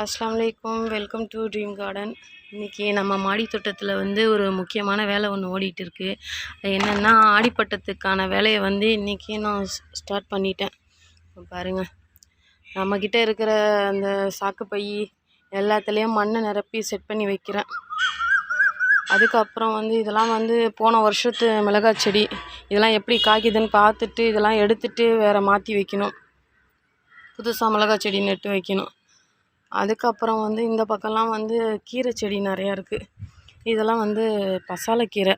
அஸ்ஸலாமு welcome to dream garden இன்றைக்கி நம்ம மாடி தோட்டத்தில் வந்து ஒரு முக்கியமான வேலை ஒன்று ஓடிட்டு இருக்கு அது என்னென்னா ஆடிப்பட்டத்துக்கான வேலையை வந்து இன்றைக்கி நான் ஸ்டார்ட் பண்ணிட்டேன். பாருங்கள் நம்மக்கிட்ட இருக்கிற அந்த சாக்கு பை எல்லாத்துலேயும் மண்ணை நிரப்பி செட் பண்ணி வைக்கிறேன். அதுக்கப்புறம் வந்து இதெல்லாம் வந்து போன வருஷத்து மிளகாய் செடி இதெல்லாம் எப்படி காய்க்குதுன்னு பார்த்துட்டு இதெல்லாம் எடுத்துட்டு வேறு மாற்றி வைக்கணும். புதுசாக மிளகாய் செடி நட்டு வைக்கணும். அதுக்கப்புறம் வந்து இந்த பக்கம்லாம் வந்து கீரை செடி நிறையா இருக்குது இதெல்லாம் வந்து பசாலைக்கீரை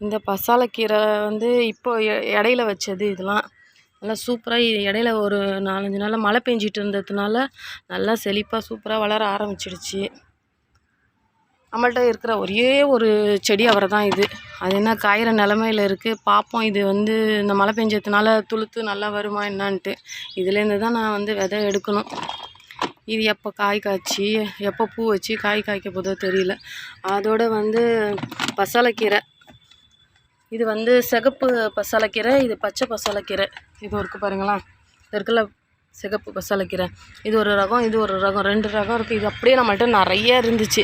இந்த பசாலைக்கீரை வந்து இப்போ எ- இடையில வச்சது இதெல்லாம். நல்லா சூப்பராக இடையில ஒரு நாலஞ்சு நாளில் மழை பெஞ்சிட்டு இருந்ததுனால நல்லா செழிப்பாக சூப்பராக வளர ஆரம்பிச்சிடுச்சு. நம்மள்ட்ட இருக்கிற ஒரே ஒரு செடி அவரை தான் இது. அது என்ன காயிற நிலமையில இருக்குது பார்ப்போம் இது வந்து இந்த மழை பெஞ்சதுனால துளுத்து நல்லா வருமா என்னான்ட்டு. இதுலேருந்து தான் நான் வந்து விதை எடுக்கணும். இது எப்போ காய் காய்ச்சி எப்போ பூ வச்சு காய் காய்க்க போதோ தெரியல. அதோட வந்து பசலைக்கீரை. இது வந்து சிகப்பு பசலைக்கீரை இது பச்சை பசலைக்கீரை. இது இருக்குது பாருங்களா. இது இருக்குல்ல சிகப்பு பசலைக்கீரை. இது ஒரு ரகம் இது ஒரு ரகம் ரெண்டு ரகம் இருக்குது இது அப்படியே நம்மள்ட்ட நிறைய இருந்துச்சு.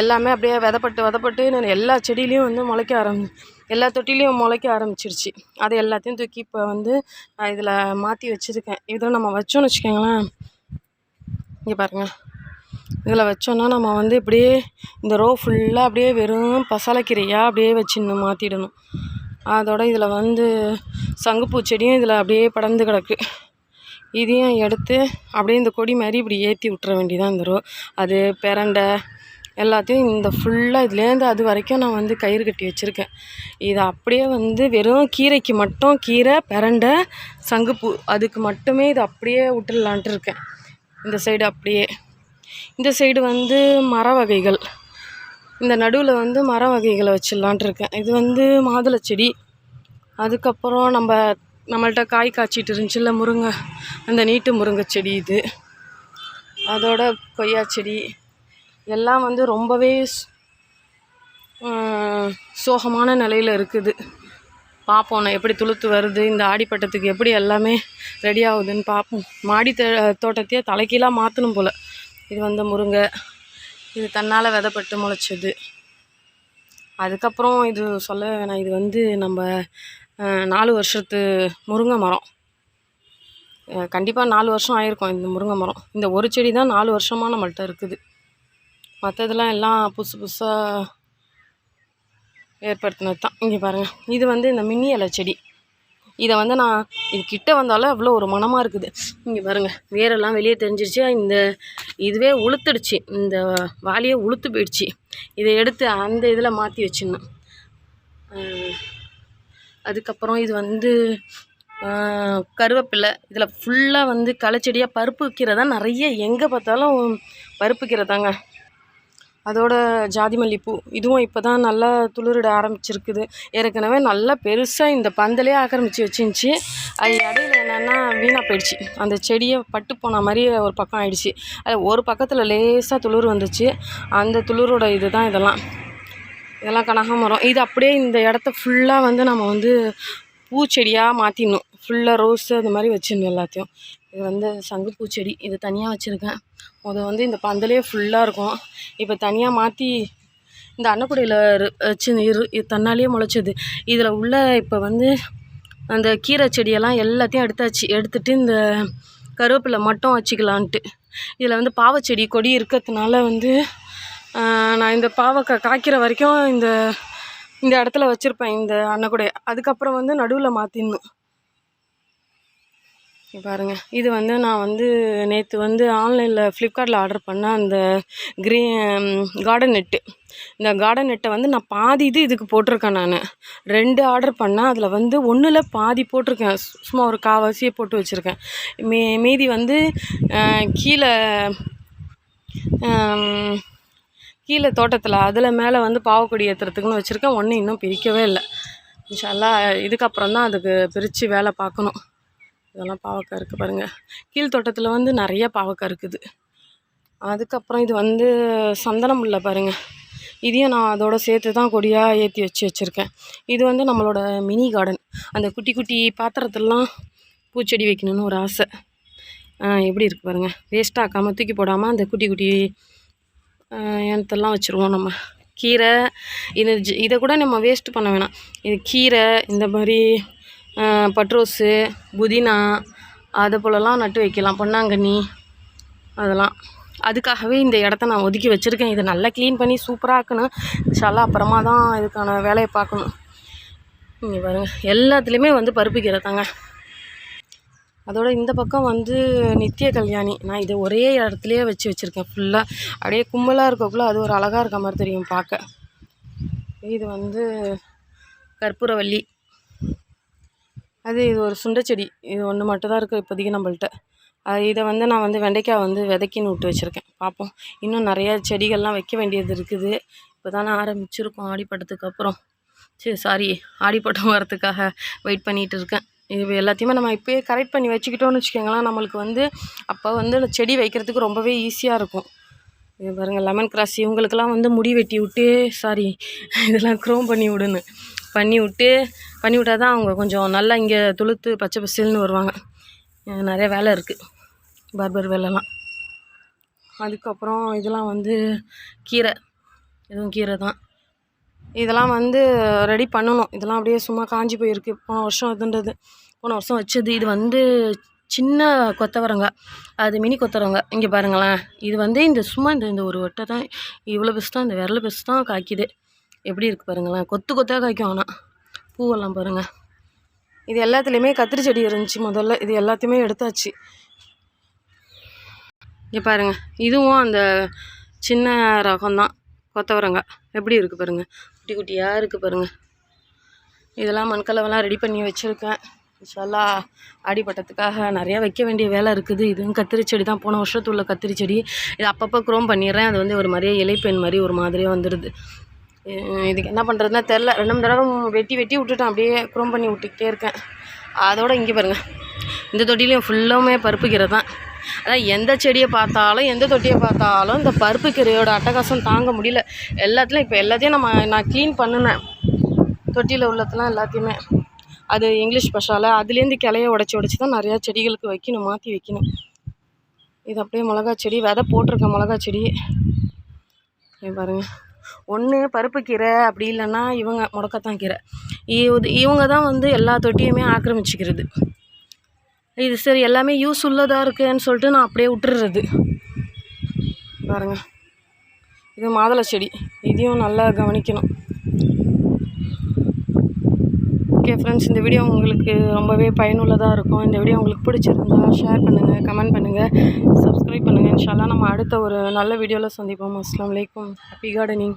எல்லாமே அப்படியே விதப்பட்டு விதப்பட்டு நான் எல்லா செடியிலையும் வந்து முளைக்க ஆரம்பி எல்லா தொட்டிலையும் முளைக்க ஆரம்பிச்சிருச்சு. அது எல்லாத்தையும் தூக்கி இப்போ வந்து நான் இதில் மாற்றி வச்சுருக்கேன். இதை நம்ம வச்சோன்னு வச்சுக்கோங்களேன். இங்கே பாருங்கள் இதில் வச்சோன்னா நம்ம வந்து இப்படியே இந்த ரோ ஃபுல்லாக அப்படியே வெறும் பசலைக்கீரையாக அப்படியே வச்சிடணும் மாற்றிடணும் அதோட இதில் வந்து சங்குப்பூ செடியும் இதில் அப்படியே படர்ந்து கிடக்கு. இதையும் எடுத்து அப்படியே இந்த கொடி மாதிரி இப்படி ஏற்றி விட்டுற வேண்டியதான் இந்த ரோ அது பிரண்டை எல்லாத்தையும் இந்த ஃபுல்லாக இதுலேருந்து அது வரைக்கும் நான் வந்து கயிறு கட்டி வச்சுருக்கேன். இதை அப்படியே வந்து வெறும் கீரைக்கு மட்டும் கீரை பிரண்டை சங்குப்பூ அதுக்கு மட்டுமே இது அப்படியே விட்டுடலான்ட்டு இருக்கேன். இந்த சைடு அப்படியே. இந்த சைடு வந்து மர வகைகள். இந்த நடுவில் வந்து மர வகைகளை வச்சிடலான்ட்டு இருக்கேன். இது வந்து மாதுளை செடி. அதுக்கப்புறம் நம்ம நம்மள்ட்ட காய் காய்ச்சிட்டு இருந்துச்சுல்ல முருங்கை அந்த நீட்டு முருங்கை செடி இது. அதோட கொய்யா செடி. எல்லாம் வந்து ரொம்பவே சோகமான நிலையில் இருக்குது. பார்ப்போம் நான் எப்படி துளுத்து வருது இந்த ஆடிப்பட்டத்துக்கு எப்படி எல்லாமே ரெடி ஆகுதுன்னு பார்ப்போம் மாடி தோட்டத்தையே தலைக்கீழாக மாற்றணும் போல். இது வந்து முருங்கை இது தன்னால் விதப்பட்டு முளைச்சது. அதுக்கப்புறம் இது சொல்ல வேணாம் இது வந்து நம்ம நாலு வருஷத்து முருங்கை மரம். கண்டிப்பாக நாலு வருஷம் ஆயிருக்கும் இந்த முருங்கை மரம். இந்த ஒரு செடி தான் நாலு வருஷமாக நம்மள்கிட்ட இருக்குது. மற்றதெல்லாம் எல்லாம் புதுசு புதுசாக ஏற்படுத்தினது தான் இங்கே பாருங்கள் இது வந்து இந்த மினி இலை செடி. இதை வந்து நான் இது கிட்ட வந்தாலும் அவ்வளோ ஒரு மணமாக இருக்குது. இங்கே பாருங்கள் வேரெல்லாம் வெளியே தெரிஞ்சிருச்சு. இந்த இதுவே உளுத்துடுச்சு. இந்த வாலியே உளுத்து போயிடுச்சு. இதை எடுத்து அந்த இதில் மாற்றி வச்சிடணும். அதுக்கப்புறம் இது வந்து கருவேப்பிலை. இதில் ஃபுல்லாக வந்து களைச்செடியாக பருப்பு வைக்கிறதா? நிறைய எங்கே பார்த்தாலும் பருப்பு வைக்கிறதாங்க. தாங்க அதோட ஜாதி மல்லிப்பூ. இதுவும் இப்போ தான் நல்லா துளிரிட ஆரம்பிச்சிருக்குது. ஏற்கனவே நல்லா பெருசாக இந்த பந்தலே ஆக்கிரமிச்சு வச்சிருந்துச்சி. அது இடையில என்னென்னா வீணாக போயிடுச்சு. அந்த செடியை பட்டு போன மாதிரி ஒரு பக்கம் ஆயிடுச்சு. அது ஒரு பக்கத்தில் லேசாக துளிர் வந்துச்சு. அந்த துளிரோட இது தான் இதெல்லாம். இதெல்லாம் கனகாமரம். இது அப்படியே இந்த இடத்த ஃபுல்லாக வந்து நம்ம வந்து பூச்செடியாக மாற்றிடணும் ஃபுல்லாக ரோஸு அது மாதிரி வச்சிடணும் எல்லாத்தையும். இது வந்து சங்குப்பூ செடி இது தனியாக வச்சுருக்கேன். அது வந்து இந்த பந்தலே ஃபுல்லாக இருக்கும். இப்போ தனியாக மாற்றி இந்த அன்னக்குடியில் வச்சு இரு இது தன்னாலேயே முளைச்சது. இதில் உள்ள இப்போ வந்து அந்த கீரை செடியெல்லாம் எல்லாத்தையும் எடுத்தாச்சு. எடுத்துகிட்டு இந்த கருவேப்பிலை மட்டும் வச்சுக்கலான்ட்டு. இதில் வந்து பாவச்செடி கொடி இருக்கிறதுனால வந்து நான் இந்த பாவக்காய் காய்க்கிற வரைக்கும் இந்த இந்த இடத்துல வச்சுருப்பேன் இந்த அன்னக்குடைய. அதுக்கப்புறம் வந்து நடுவில் மாற்றிடணும் பாருங்கள் இது வந்து நான் வந்து நேற்று வந்து ஆன்லைனில் ஃப்ளிப்கார்ட்டில் ஆர்டர் பண்ண அந்த க்ரீ கார்டன் நெட்டு இந்த கார்டன் நெட்டை வந்து நான் பாதி இது இதுக்கு போட்டிருக்கேன் நான். ரெண்டு ஆர்டர் பண்ணேன் அதில் வந்து ஒன்றில் பாதி போட்டிருக்கேன். சும்மா ஒரு காவாசியே போட்டு வச்சுருக்கேன். மீ மீதி வந்து கீழே கீழே தோட்டத்தில் அதில் மேலே வந்து பாவக்கொடி ஏற்றுறதுக்குன்னு வச்சுருக்கேன். ஒன்று இன்னும் பிரிக்கவே இல்லை. இன்ஷால்லா இதுக்கப்புறம் தான் அதுக்கு பிரித்து வேலை பார்க்கணும். இதெல்லாம் பாவக்காய் இருக்குது பாருங்கள் கீழ் தோட்டத்தில் வந்து நிறைய பாவக்காய் இருக்குது. அதுக்கப்புறம் இது வந்து சந்தனம் இல்லை பாருங்கள் இதையும் நான் அதோட சேர்த்து தான் கொடியாக ஏற்றி வச்சு வச்சுருக்கேன். இது வந்து நம்மளோட மினி கார்டன் அந்த குட்டி குட்டி பாத்திரத்துலலாம் பூச்செடி வைக்கணும்னு ஒரு ஆசை. எப்படி இருக்குது பாருங்கள் வேஸ்ட் ஆக்காமல் தூக்கி போடாமல் அந்த குட்டி குட்டி இனத்தெல்லாம் வச்சுருவோம் நம்ம. கீரை இது இதை கூட நம்ம வேஸ்ட்டு பண்ண வேணாம். இது கீரை இந்த மாதிரி பட்ரோஸு புதினா அது போலலாம் நட்டு வைக்கலாம். பொன்னாங்கண்ணி அதெல்லாம். அதுக்காகவே இந்த இடத்த நான் ஒதுக்கி வச்சுருக்கேன். இதை நல்லா க்ளீன் பண்ணி சூப்பராக ஆக்கணும் இன்ஷால்லா அப்புறமா தான் இதுக்கான வேலையை பார்க்கணும். இங்கே பாருங்கள் எல்லாத்துலேயுமே வந்து பருப்பு கீரை தாங்க. அதோட இந்த பக்கம் வந்து நித்திய கல்யாணி. நான் இதை ஒரே இடத்துலையே வச்சு வச்சுருக்கேன் ஃபுல்லாக அப்படியே கும்பலாக இருக்கக்குள்ள அது ஒரு அழகாக இருக்க மாதிரி தெரியும் பார்க்க. இது வந்து கற்பூரவள்ளி. அது இது ஒரு சுண்டைச்செடி இது ஒன்று மட்டும் தான் இருக்குது இப்போதைக்கு நம்மள்ட்ட. இதை வந்து நான் வந்து வெண்டைக்காய் வந்து விதைக்கின்னு விட்டு வச்சுருக்கேன். பார்ப்போம் இன்னும் நிறைய செடிகள்லாம் வைக்க வேண்டியது இருக்குது. இப்போ தானே ஆரம்பிச்சிருக்கோம் ஆடிப்பட்டத்துக்கு அப்புறம். சரி சாரி ஆடிப்பட்டம் வரத்துக்காக வெயிட் பண்ணிகிட்டு இருக்கேன். இது எல்லாத்தையுமே நம்ம இப்போயே கரெக்ட் பண்ணி வச்சுக்கிட்டோம்னு வச்சுக்கோங்களேன். நம்மளுக்கு வந்து அப்போ வந்து அந்த செடி வைக்கிறதுக்கு ரொம்பவே ஈஸியாக இருக்கும். இது பாருங்கள் லெமன் கிராஸ் இவங்களுக்கெல்லாம் வந்து முடி வெட்டி விட்டு சாரி இதெல்லாம் க்ரோம் பண்ணி விடுன்னு. பண்ணி விட்டு பண்ணி விட்டால் தான் அவங்க கொஞ்சம் நல்லா இங்கே துளுத்து பச்சை பசில்னு வருவாங்க. நிறைய வேலை இருக்குது பார்பர் வேலைலாம். அதுக்கப்புறம் இதெல்லாம் வந்து கீரை. இதுவும் கீரை தான். இதெல்லாம் வந்து ரெடி பண்ணணும். இதெல்லாம் அப்படியே சும்மா காஞ்சி போயிருக்கு. போன வருஷம் இதுன்றது. போன வருஷம் வச்சது. இது வந்து சின்ன கொத்தவரங்க அது மினி கொத்தவரங்க இங்கே பாருங்களேன். இது வந்து இந்த சும்மா இந்த இந்த ஒரு வட்டை தான். இவ்வளோ பெருசு தான் இந்த விரல பெருசு தான் காய்க்குது. எப்படி இருக்குது பாருங்களேன். கொத்து கொத்தாக காய்க்கும் ஆனால் பூவெல்லாம் பாருங்கள் இது எல்லாத்துலேயுமே கத்திரி செடி இருந்துச்சு முதல்ல. இது எல்லாத்தையுமே எடுத்தாச்சு. இங்கே பாருங்கள் இதுவும் அந்த சின்ன ரகம்தான். கொத்தவரங்காய் எப்படி இருக்குது பாருங்கள் குட்டி குட்டியாக இருக்குது பாருங்கள் இதெல்லாம் மண்கலவெல்லாம் ரெடி பண்ணி வச்சுருக்கேன். இன்ஷால்லா ஆடிப்பட்டத்துக்காக நிறையா வைக்க வேண்டிய வேலை இருக்குது. இதுவும் கத்திரி செடி தான். போன வருஷத்துள்ள கத்திரி செடி. இது அப்பப்போ க்ரோம் பண்ணிடுறேன். அது வந்து ஒரு மாதிரியே இலைப்பெண் மாதிரி ஒரு மாதிரியாக வந்துடுது. இதுக்கு என்ன பண்ணுறதுன்னா தெரில ரெண்டு மூணு தடவை வெட்டி வெட்டி விட்டுட்டேன். அப்படியே குரோம் பண்ணி விட்டுக்கிட்டே இருக்கேன். அதோட இங்கே பாருங்கள் இந்த தொட்டிலையும் ஃபுல்லாமே பருப்பு கீரை தான். அதான் எந்த செடியை பார்த்தாலும் எந்த தொட்டியை பார்த்தாலும் இந்த பருப்பு கீரையோட அட்டகாசம் தாங்க முடியல. எல்லாத்துலையும் இப்போ எல்லாத்தையும் நம்ம நான் க்ளீன் பண்ணினேன். தொட்டியில் உள்ளதெல்லாம் எல்லாத்தையுமே. அது இங்கிலீஷ் பஷால. அதுலேருந்து கிளைய உடச்சி உடச்சி தான் நிறையா செடிகளுக்கு வைக்கணும் மாற்றி வைக்கணும். இது அப்படியே மிளகா செடி விதை போட்டிருக்கேன் மிளகா செடி. பாருங்கள் ஒன்று பருப்பு கீரை அப்படி இல்லைன்னா இவங்க முடக்கத்தான் கீரை. இது இவங்க தான் வந்து எல்லா தொட்டியுமே ஆக்கிரமிச்சிக்கிறது. இது சரி எல்லாமே யூஸ் உள்ளதாக இருக்குன்னு சொல்லிட்டு நான் அப்படியே விட்டுறது பாருங்கள் இது மாதுளை செடி. இதையும் நல்லா கவனிக்கணும். ஓகே ஃப்ரெண்ட்ஸ் இந்த வீடியோ உங்களுக்கு ரொம்பவே பயனுள்ளதாக இருக்கும். இந்த வீடியோ உங்களுக்கு பிடிச்சிருந்தா ஷேர் பண்ணுங்கள் கமெண்ட் பண்ணுங்கள் சப்ஸ்கிரைப் பண்ணுங்கள் இன்ஷால்லாம் நம்ம அடுத்த ஒரு நல்ல வீடியோவில் சந்திப்போம். அஸ்லாம் வலைக்கும் ஹாப்பி கார்டனிங்